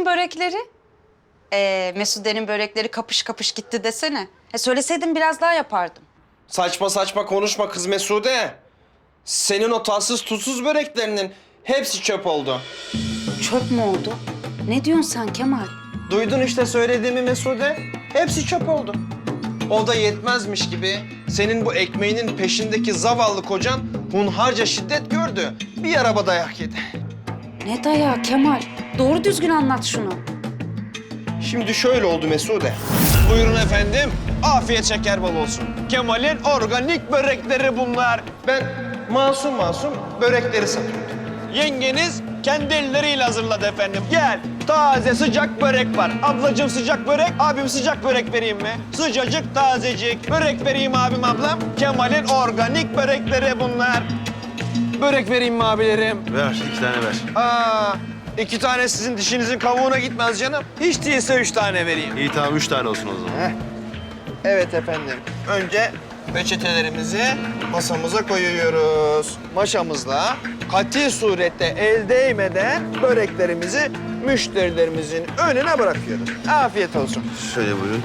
bizim börekleri? Ee, Mesude'nin börekleri kapış kapış gitti desene. E söyleseydin biraz daha yapardım. Saçma saçma konuşma kız Mesude. Senin o tatsız tuzsuz böreklerinin hepsi çöp oldu. Çöp mü oldu? Ne diyorsun sen Kemal? Duydun işte söylediğimi Mesude. Hepsi çöp oldu. O da yetmezmiş gibi senin bu ekmeğinin peşindeki zavallı kocan hunharca şiddet gördü. Bir araba dayak yedi. Ne dayağı Kemal? Doğru düzgün anlat şunu. Şimdi şöyle oldu Mesude. Buyurun efendim. Afiyet şeker bal olsun. Kemal'in organik börekleri bunlar. Ben masum masum börekleri satıyorum. Yengeniz kendi elleriyle hazırladı efendim. Gel. Taze sıcak börek var. Ablacığım sıcak börek, abim sıcak börek vereyim mi? Sıcacık tazecik. Börek vereyim abim ablam. Kemal'in organik börekleri bunlar. Börek vereyim mi abilerim? Ver, iki tane ver. Aa, iki tane sizin dişinizin kavuğuna gitmez canım. Hiç değilse üç tane vereyim. İyi tamam, üç tane olsun o zaman. Evet efendim. Önce peçetelerimizi masamıza koyuyoruz. Maşamızla kati surette el değmeden böreklerimizi müşterilerimizin önüne bırakıyoruz. Afiyet olsun. Şöyle buyurun.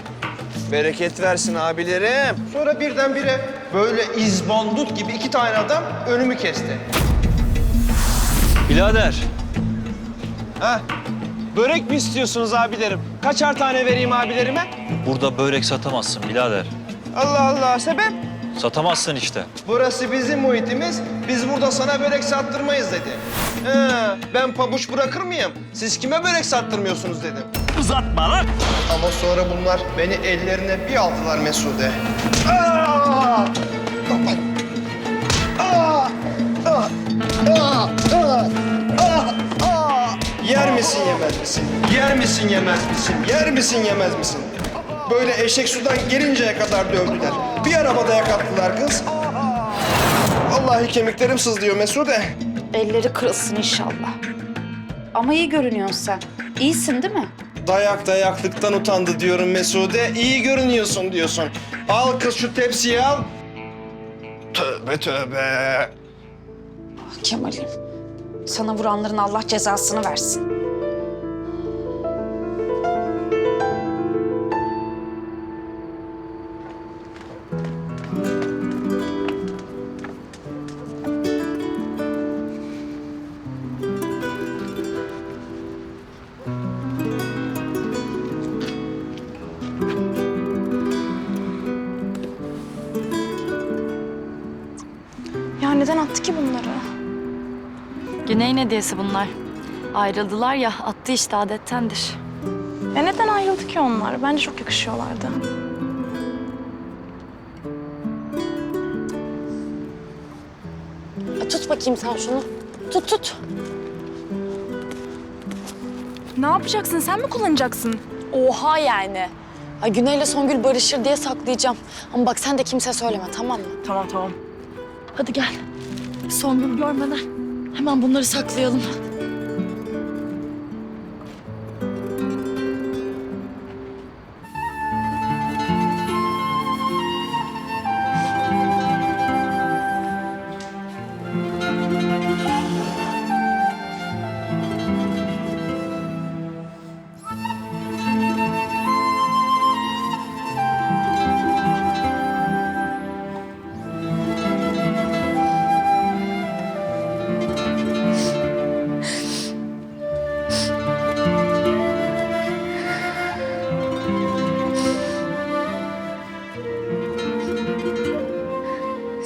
Bereket versin abilerim. Sonra birdenbire böyle izbandut gibi iki tane adam önümü kesti. Birader, Ha? Börek mi istiyorsunuz abilerim? Kaçar tane vereyim abilerime? burada börek satamazsın birader. Allah Allah sebep? Satamazsın işte. Burası bizim muhitimiz. Biz burada sana börek sattırmayız dedi. He, ben pabuç bırakır mıyım? Siz kime börek sattırmıyorsunuz dedim. Uzatma lan! Ama sonra bunlar beni ellerine bir aldılar Mesude. Aa! Kapat. Aa! Aa! Aa! Aa! Aa! Aa! Yer misin yemez misin? Yer misin yemez misin? Yer misin yemez misin? Böyle eşek sudan gelinceye kadar dövdüler. Bir arabada yakattılar kız. Vallahi kemiklerim sızlıyor Mesude. Elleri kırılsın inşallah. Ama iyi görünüyorsun sen. İyisin değil mi? Dayak dayaklıktan utandı diyorum Mesude. İyi görünüyorsun diyorsun. Al kız şu tepsiyi al. Tövbe tövbe. Kemal'im. Sana vuranların Allah cezasını versin. Neden attı ki bunları? Güney'in hediyesi bunlar. Ayrıldılar ya, attı işte adettendir. Ya neden ayrıldı ki onlar? Bence çok yakışıyorlardı. Tut bakayım sen şunu. Tut tut. Ne yapacaksın? Sen mi kullanacaksın? Oha yani. Ay Güney'le Songül barışır diye saklayacağım. Ama bak sen de kimse söyleme tamam mı? Tamam tamam. Hadi gel. Songül görmeden hemen bunları saklayalım.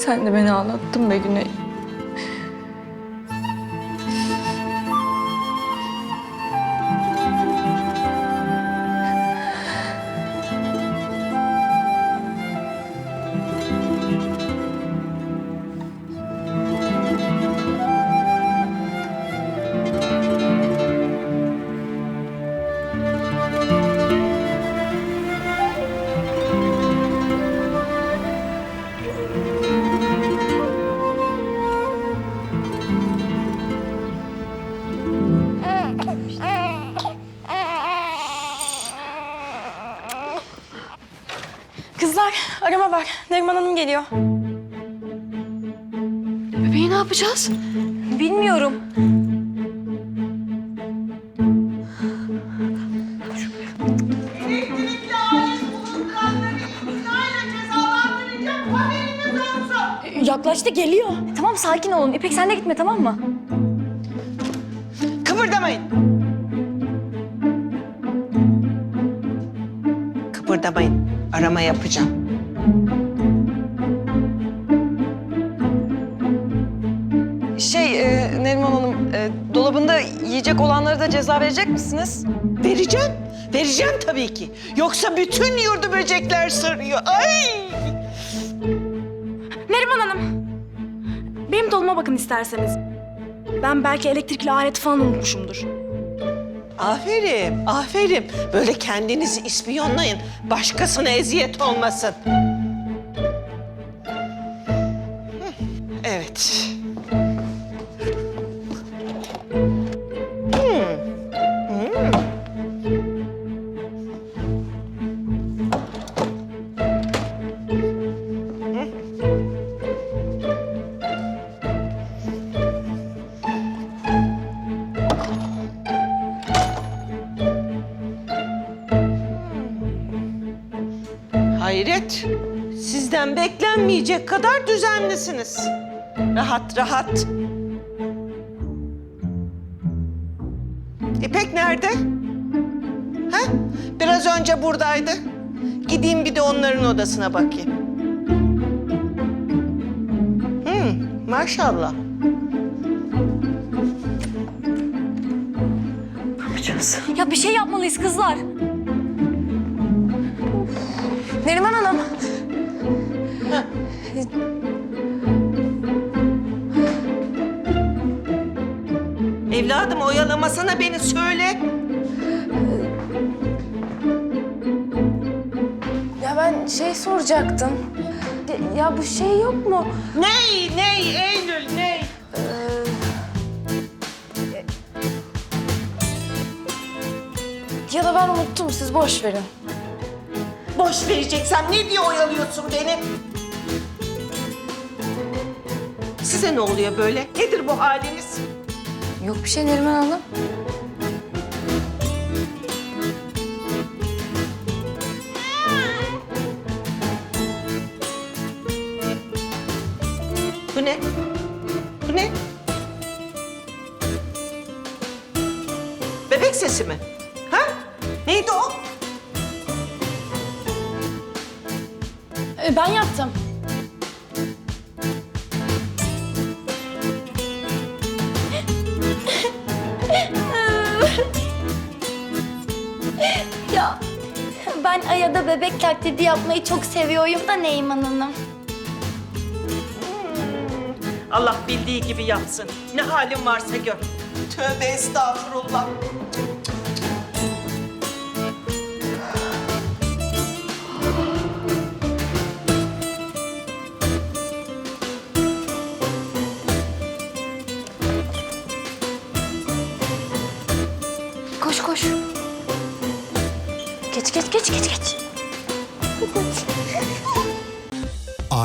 Sen de beni ağlattın be Güney. var, arama var. Neriman Hanım geliyor. Bebeği ne yapacağız? Bilmiyorum. Yaklaştı geliyor. E, tamam sakin olun. İpek sen de gitme tamam mı? Kıpırdamayın. Kıpırdamayın. Arama yapacağım. Şey e, Neriman Hanım, e, dolabında yiyecek olanlara da ceza verecek misiniz? Vereceğim. Vereceğim tabii ki. Yoksa bütün yurdu böcekler sarıyor. Ay! Neriman Hanım. Benim doluma bakın isterseniz. Ben belki elektrikli alet falan unutmuşumdur. Aferin, aferin. Böyle kendinizi ispiyonlayın. Başkasına eziyet olmasın. Evet. Beklenmeyecek kadar düzenlisiniz. Rahat rahat. İpek nerede? Ha? Biraz önce buradaydı. Gideyim bir de onların odasına bakayım. Hmm, maşallah. Ya bir şey yapmalıyız kızlar. Neriman Hanım. Evladım oyalamasana beni söyle. Ya ben şey soracaktım. Ya bu şey yok mu? Ney, ney Eylül, ney? Ya da ben unuttum siz boş verin. Boş vereceksem ne diye oyalıyorsun beni? Size ne oluyor böyle? Nedir bu haliniz? Yok bir şey Neriman Hanım. Bu ne? Bu ne? Bebek sesi mi? Ha? Neydi o? Ee, ben yaptım. Bebek taklidi yapmayı çok seviyorum da Neyman Hanım. Allah bildiği gibi yapsın. Ne halin varsa gör. Tövbe estağfurullah. Koş koş. Geç geç geç geç geç.